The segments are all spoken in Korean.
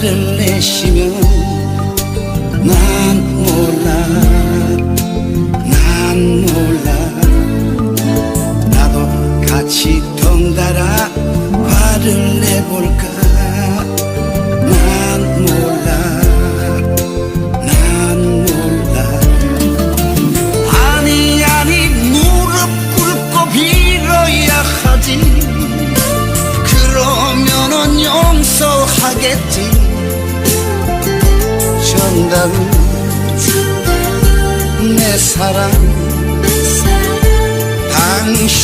화를 내시면 난 몰라 난 몰라. 나도 같이 덩달아 화를 내볼까? 난 몰라 난 몰라. 아니 아니 무릎 꿇고 빌어야 하지. 그러면은 용서하겠지. 준다고 내 사랑. 당신이니까.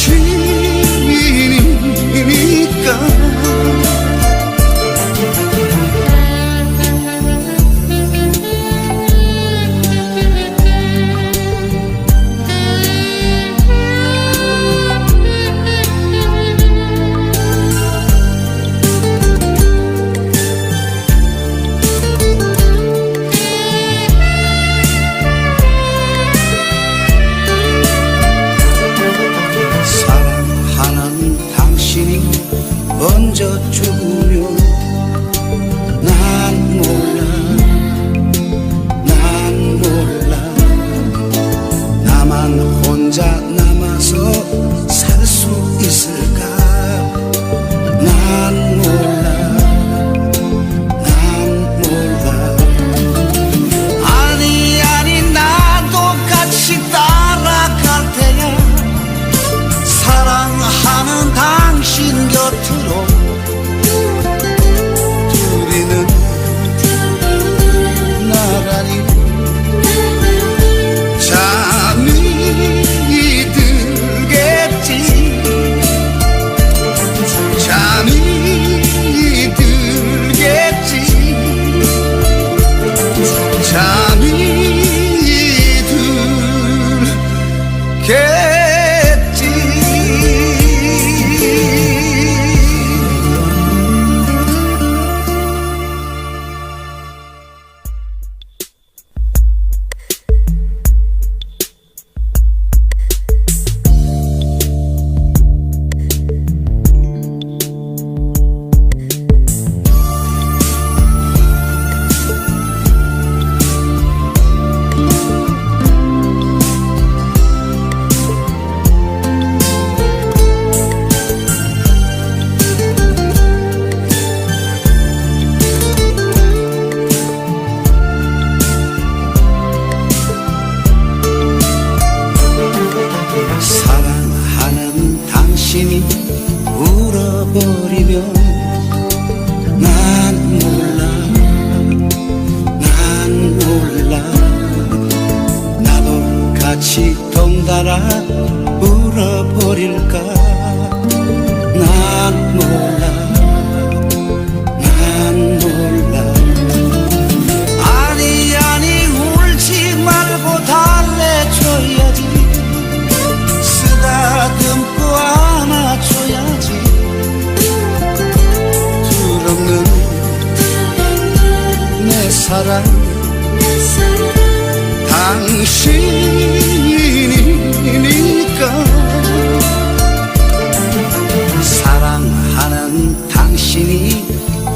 당신이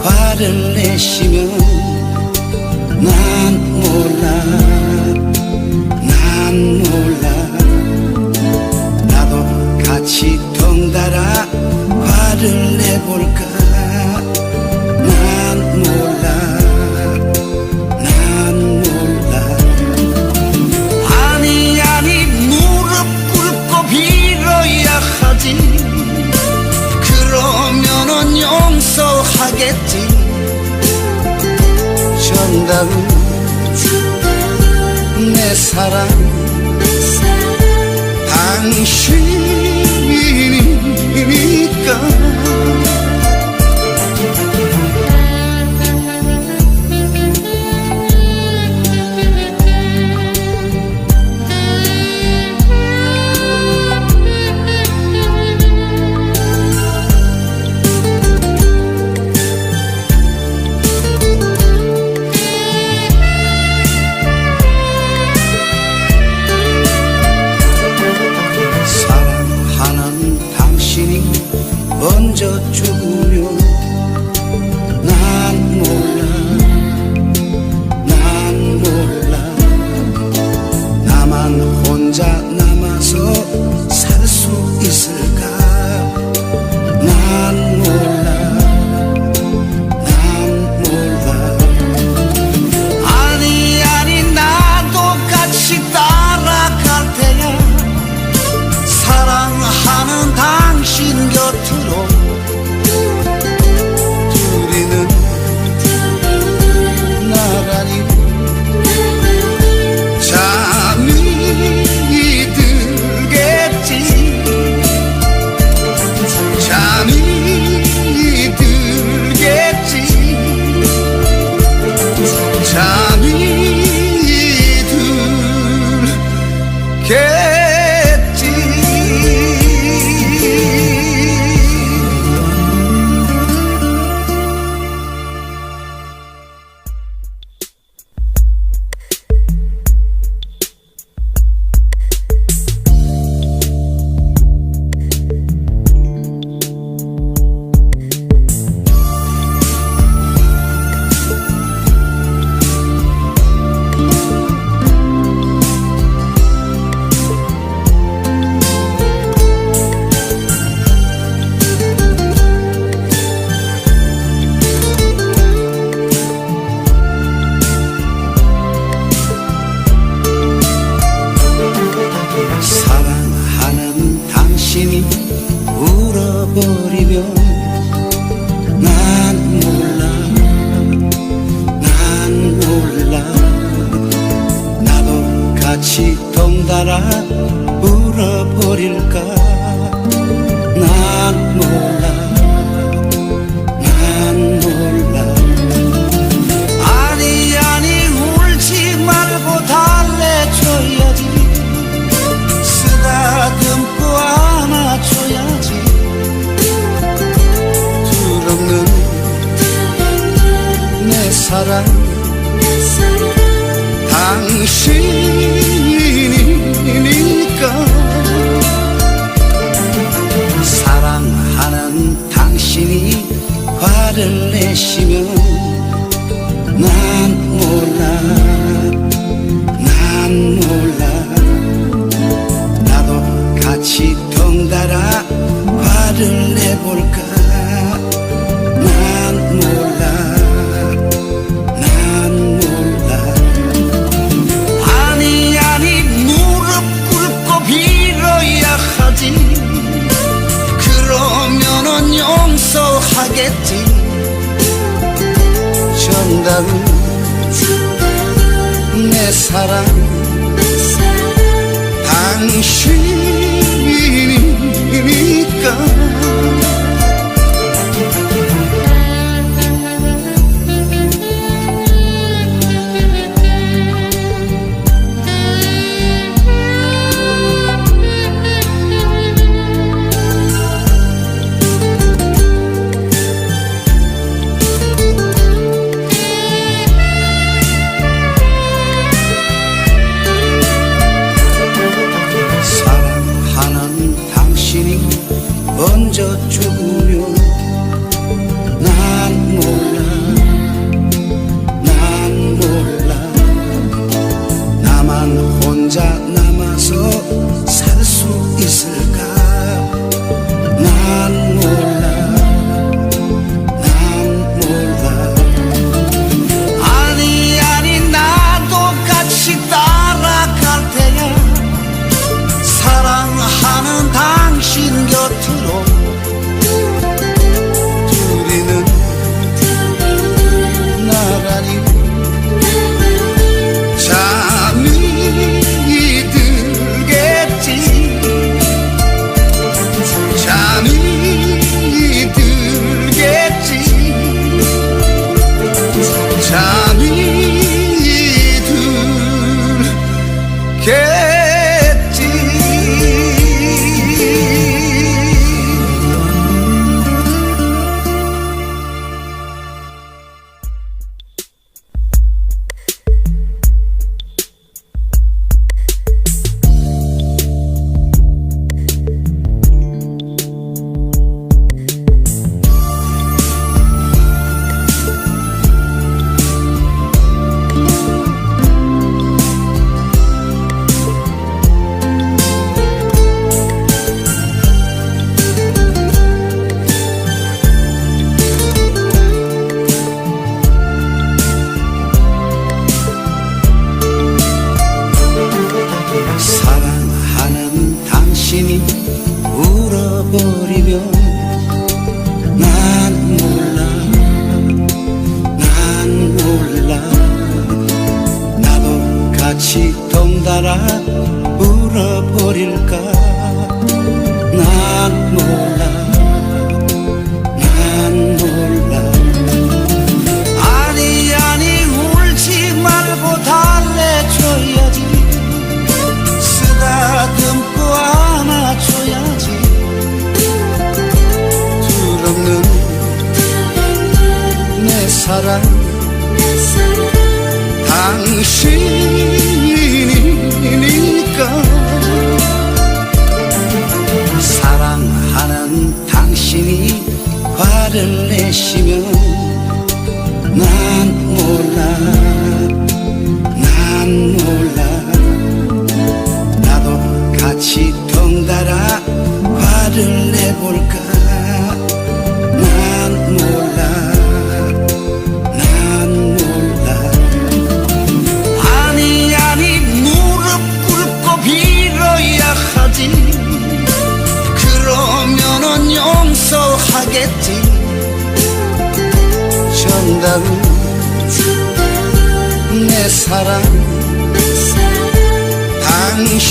화를 내시면 나 모르겠지? 정답은 내 사랑. 당신이니까. 당신이 화를 내시면 난 몰라 난 몰라. 나도 같이 덩달아 화를 내볼까? 모르겠지? 정답은 내 사랑. 당신이 화를 내시면 하겠지. 정답 내 사랑. 당신이니까.